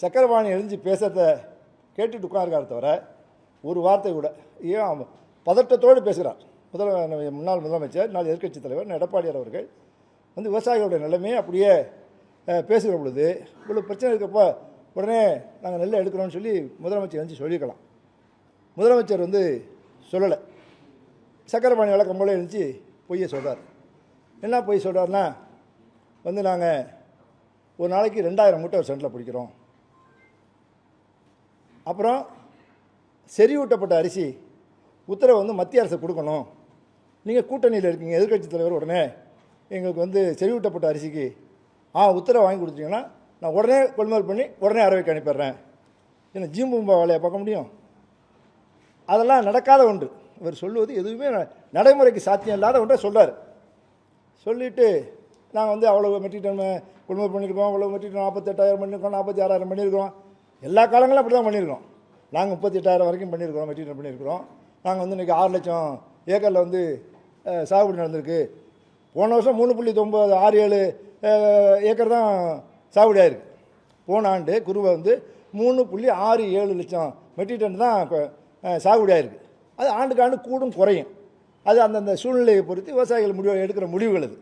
சக்கரவாணி எழுந்து பேசுகிறத கேட்டுட்டு உட்காருக்கார தவிர ஒரு வார்த்தை கூட. ஏன்? பதட்டத்தோடு பேசுகிறார். முதல் முன்னாள் முதலமைச்சர் நாள் எதிர்க்கட்சி தலைவர் எடப்பாடியார் அவர்கள் வந்து விவசாயிகளுடைய நிலைமையை அப்படியே பேசுகிற பொழுது இவ்வளோ பிரச்சனை இருக்கப்போ உடனே நாங்கள் நெல்லை எடுக்கிறோம்னு சொல்லி முதலமைச்சர் வந்து சொல்லியிருக்கலாம். முதலமைச்சர் வந்து சொல்லலை. சக்கரபாணி வழக்கம் போல இருந்துச்சு பொய்யை சொல்கிறார் என்ன பொய் சொல்கிறாருன்னா வந்து நாங்கள் ஒரு நாளைக்கு ரெண்டாயிரம் மூட்டை ஒரு சென்டில் பிடிக்கிறோம். அப்புறம் செறிவூட்டப்பட்ட அரிசி உத்தரவை வந்து மத்திய அரசு கொடுக்கணும். நீங்கள் கூட்டணியில் இருக்கீங்க எதிர்கட்சி தலைவர் உடனே எங்களுக்கு வந்து செறிவூட்டப்பட்ட அரிசிக்கு ஆ உத்தரவை வாங்கி கொடுத்தீங்கன்னா நான் உடனே கொள்முதல் பண்ணி உடனே அரவைக்கு அனுப்பிடுறேன். என்ன ஜீம்பூம்பா வேலையை பார்க்க முடியும்? அதெல்லாம் நடக்காத ஒன்று. இவர் சொல்லுவது எதுவுமே நடைமுறைக்கு சாத்தியம் இல்லாத ஒன்றை சொல்கிறார் சொல்லிவிட்டு நாங்கள் வந்து அவ்வளோ மெட்ரிக் கொள்முதல் பண்ணியிருக்கோம் அவ்வளோ மெட்ரிக் நாற்பத்தெட்டாயிரம் பண்ணியிருக்கோம் நாற்பத்தி ஆறாயிரம் பண்ணியிருக்கோம். எல்லா காலங்களும் அப்படி தான் பண்ணியிருக்கோம் நாங்கள் முப்பத்தெட்டாயிரம் வரைக்கும் பண்ணியிருக்கிறோம் மெட்டீரியல் பண்ணியிருக்கிறோம். நாங்கள் வந்து இன்றைக்கி ஆறு லட்சம் ஏக்கரில் வந்து சாகுபடி நடந்திருக்கு. போன வருஷம் மூணு புள்ளி தொம்பது ஆறு ஏழு ஏக்கர் தான் சாகுபடி ஆயிருக்கு. போன ஆண்டு குருவை வந்து மூணு புள்ளி ஆறு ஏழு லட்சம் மெட்ரிக் டன் தான் சாகுபடி ஆயிருக்கு. அது ஆண்டுக்கு ஆண்டு கூடும் குறையும். அது அந்தந்த சூழ்நிலையை பொறுத்து விவசாயிகள் முடிவு எடுக்கிற முடிவுகள் அது.